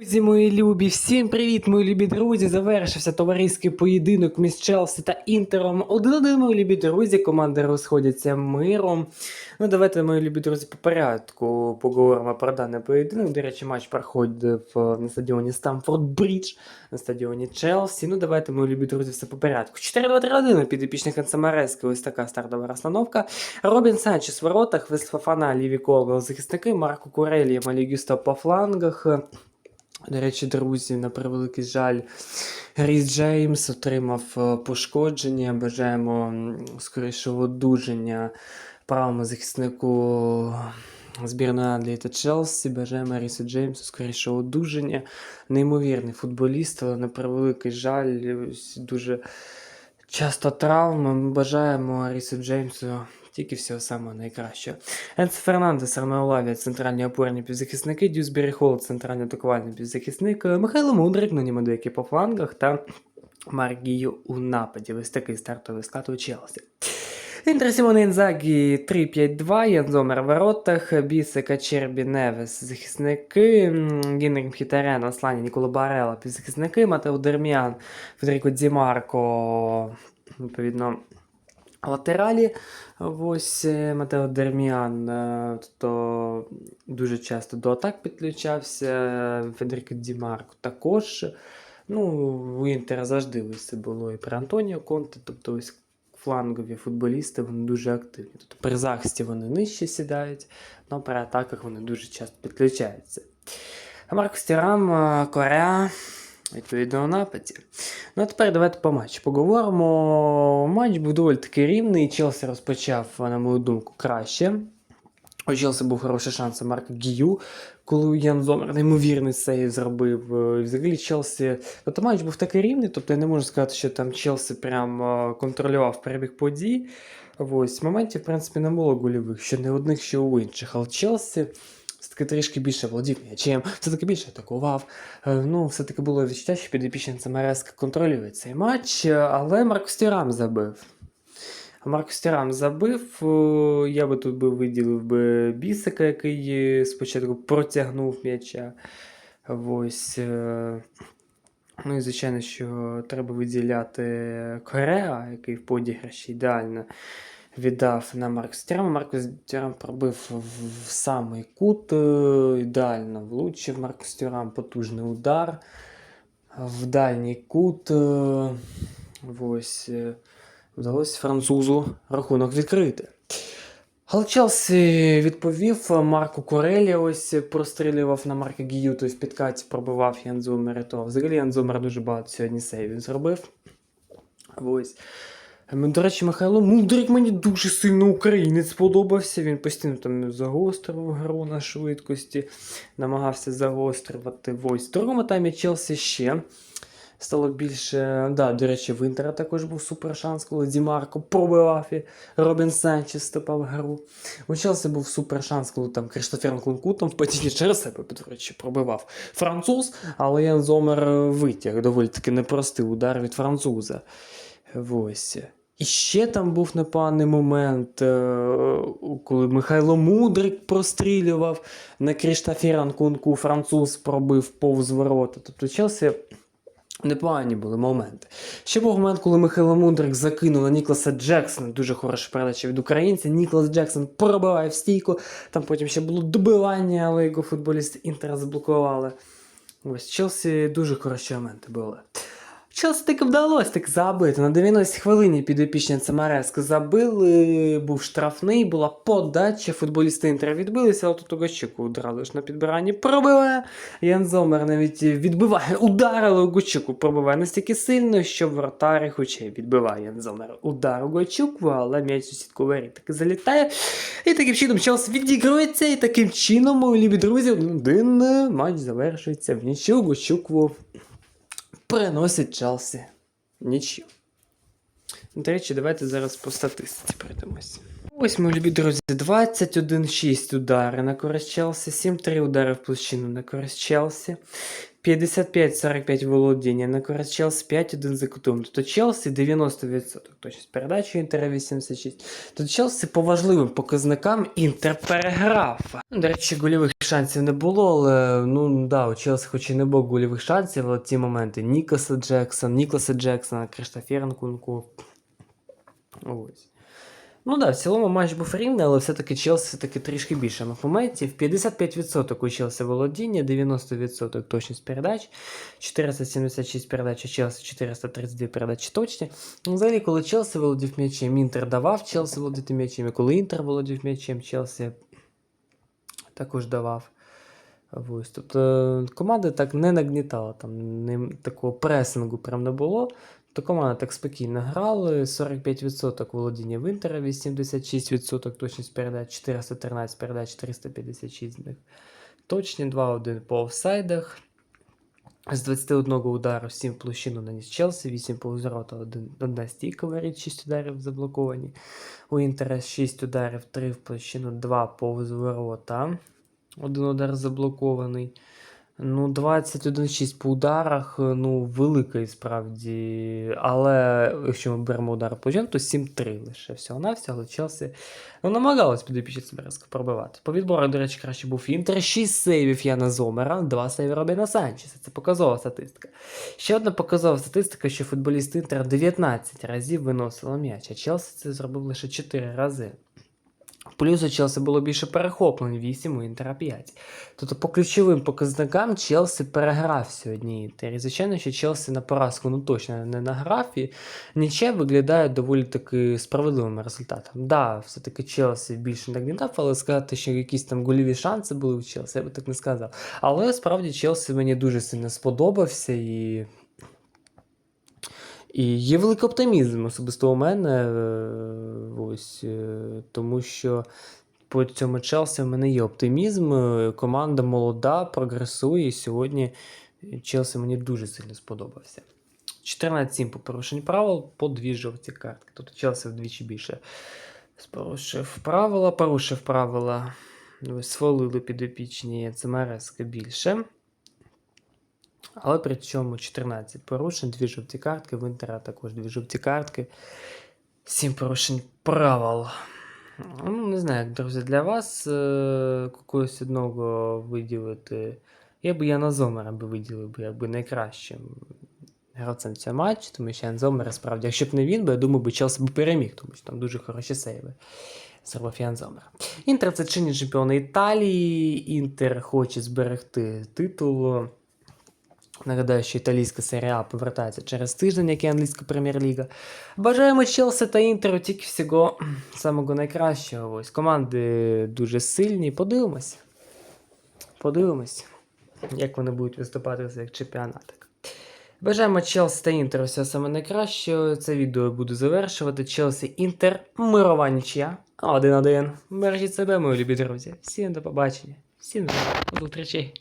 Друзі, мої любі, всім привіт, мої любі друзі. Завершився товариський поєдинок між Челсі та Інтером. Один-один, мої любі друзі, команди розходяться миром. Ну, давайте, мої любі друзі, по порядку поговоримо про даний поєдинок. До речі, матч проходив е, на стадіоні Стамфорд Брідж, на стадіоні Челсі. Ну, давайте, мої любі друзі, все по порядку. 4-2-3-1 підопічник Канцемарески, ось така стартова розстановка. Робін Санчес в воротах, Вестфафана, Ліві Колвел, захисники, Марко Курелі, Малігюста по флангах. До речі, друзі, на превеликий жаль, Ріс Джеймс отримав е, пошкодження. Бажаємо скорішого одужання правому захиснику збірної Англії та Челсі. Бажаємо Рісу Джеймсу скорішого одужання. Неймовірний футболіст, але на превеликий жаль, дуже часто травми. Ми бажаємо Рісу Джеймсу тільки всього самого найкращого. Енс Фернандес, Армеолавія, центральні опорні півзахисники, Дюсбері Холл, центральний атакувальний півзахисник, е, Михайло Мудрик, на ньому деякі по флангах та Маргію у нападі. Ось такий стартовий склад у Челсі. Інтер Сімоне Інзагі 3-5-2, Ян Зомер в воротах, Бісика, Чербі, Невес, захисники, м, Гінрих Аслані, Ніколо Барела, півзахисники, Матео Дерміан, Федеріко Дімарко, відповідно, латералі. Ось е, Матео Дерміан, е, то дуже часто до атак підключався. Федеріко Дімарко також. Ну, у Інтера завжди це було і при Антоніо Конте, тобто ось флангові футболісти вони дуже активні. Тобто при захисті вони нижче сідають, але при атаках вони дуже часто підключаються. А Тірам, е, Кореа, відповідно у нападі. Ну а тепер давайте по матчу поговоримо. Матч був доволі таки рівний. Челсі розпочав, на мою думку, краще. У Челсі був хороший шанс Марка Гію, коли Ян Зомер неймовірний сейв зробив. Е, взагалі Челсі. Тобто матч був такий рівний, тобто я не можу сказати, що там Челсі прям е, контролював перебіг подій. Ось моментів, в принципі, не було гольових, що не одних, що у інших. Але Челсі все-таки трішки більше володів м'ячем, все-таки більше атакував. Е, Ну, все-таки було відчуття, що підопічний Самареска контролює цей матч, е, але Маркус Тюрам забив. Маркус Тюрам забив. е, Я би тут би виділив би Бісика, який спочатку протягнув м'яча. Ось. Ну і звичайно, що треба виділяти Кореа, який в подіграші ідеально віддав на. Маркус Тюрам пробив в, самий кут, е, ідеально влучив Маркус Тюрам, потужний удар в дальній кут. е, Ось. е, Вдалося французу рахунок відкрити. Але Челсі відповів Марку Корелі, ось прострілював на Марка Гію, тобто в підкаті пробивав Ян Зумер. і То. Взагалі Ян Зумер дуже багато сьогодні сейвів зробив. Ось. Ем, До речі, Михайло Мудрик мені дуже сильно українець сподобався. Він постійно там загострював гру на швидкості, намагався загострювати. Ось. В другому таймі Челсі ще стало більше. Да, до речі, в Інтера також був супер шанс, коли Дімарко пробивав і Робін Санчес вступав гру. У Челсі був супер шанс, коли там Криштофер Нкунку там в падінні через себе, до речі, пробивав француз, але Ян Зомер витяг доволі таки непростий удар від француза. Ось. І ще там був непоганий момент, е, коли Михайло Мудрик прострілював на Кріштафера Нкунку, француз пробив повз ворота. Тобто Челсі непогані були моменти. Ще був момент, коли Михайло Мудрик закинув на Нікласа Джексона. Дуже хороша передача від українця. Ніклас Джексон пробиває в стійку. Там потім ще було добивання, але його футболісти Інтера заблокували. Ось Челсі дуже хороші моменти були. Челсі таки вдалося так забити. На 90 хвилині підопічні Самареска забили, був штрафний, була подача, футболісти Інтера відбилися, але тут Угощику одразу ж на підбиранні пробиває. Ян Зомер навіть відбиває удар, але Угощику пробиває настільки сильно, що вратар хоче відбиває Ян Зомер удар Угощуку, але м'яч у сітку воріт таки залітає. І таким чином Челсі відігрується, і таким чином, мої любі друзі, один матч завершується в нічого Угощуку приносить Челсі нічю. До речі, давайте зараз по статистиці пройдемося. Ось мої любі друзі, 21-6 удари на користь Челсі, 7-3 удари в площину на користь Челсі, 55-45 володіння на користь Челсі, 5-1 за кутом. Тобто Челсі 90% точність передачі Інтера 86. Тут Челсі по важливим показникам Інтер переграв. Ну, До речі, гольових шансів не було, але ну да, у Челсі хоч і не було гольових шансів, але ті моменти Нікаса Джексон, Нікласа Джексона, Криштофера Нкунку. Ось. Ну да, в цілому матч був рівний, але все-таки Челсі все-таки трішки більше моментів. 55% у Челсі володіння, 90% точність передач, 476 передач, Челсі 432 передачі точні. Ну, Взагалі, коли Челсі володів м'ячем, Інтер давав Челсі володіти м'ячем, і коли Інтер володів м'ячем, Челсі також давав. Ось. Тобто команда так не нагнітала, там не, такого пресингу прям не було. То команда так спокійно грали. 45% володіння в Інтера, 86% точність передач, 413 передач, 356 з них. Точні 2-1 по офсайдах. З 21 удару 7 в площину наніс Челсі, 8 по ворота, 1 стійка варить, 6 ударів заблоковані. У Інтера 6 ударів, 3 в площину, 2 повз ворота. Один удар заблокований. Ну, 21-6 по ударах, е, ну, великий справді. Але якщо ми беремо удар по то 7-3 лише всього-навсього, але Челсі ну, намагалась підопічити Сибирська пробивати. По відбору, до речі, краще був Інтер. 6 сейвів Яна Зомера, 2 сейви Робіна Санчеса. Це показова статистика. Ще одна показова статистика, що футболіст Інтер 19 разів виносили м'яч, а Челсі це зробив лише 4 рази. Плюс у Челсі було більше перехоплень 8 у Інтера 5. Тобто по ключовим показникам Челсі переграв сьогодні Інтер. І звичайно, що Челсі на поразку ну точно не награв, і ніче виглядає доволі таки справедливим результатом. Да, все-таки Челсі більше нагнітав, але сказати, що якісь там гольові шанси були у Челсі, я би так не сказав. Але справді Челсі мені дуже сильно сподобався і. І є великий оптимізм особисто у мене, е, ось, е, тому що по цьому Челсі в мене є оптимізм. е, Команда молода, прогресує, сьогодні Челсі мені дуже сильно сподобався. 14-7 по порушенню правил, по дві жовті картки. Тобто Челсі вдвічі більше порушив правила, порушив правила. Свалили підопічні ЦМРС більше. Але при цьому 14 порушень, 2 жовті картки, в Інтера також 2 жовті картки, 7 порушень правил. Ну, не знаю, друзі, для вас е- одного виділити. Я би Яна Зомера би виділив би якби найкращим гравцем цього матчу, тому що Ян Зомер, справді, якщо б не він, би, я думаю, би Челсі б переміг, тому що там дуже хороші сейви. Зробив Ян Зомер. Інтер це чинні чемпіони Італії. Інтер хоче зберегти титул. Нагадаю, що італійська серія А повертається через тиждень, як і англійська прем'єр-ліга. Бажаємо Челсі та Інтеру тільки всього самого найкращого. Ось команди дуже сильні. Подивимось. Подивимось, як вони будуть виступати в цих чемпіонатах. Бажаємо Челсі та Інтеру всього саме найкращого. Це відео буду завершувати. Челсі Інтер, мирова нічия. 1-1. Бережіть себе, мої любі друзі. Всім до побачення. Всім до зустрічей.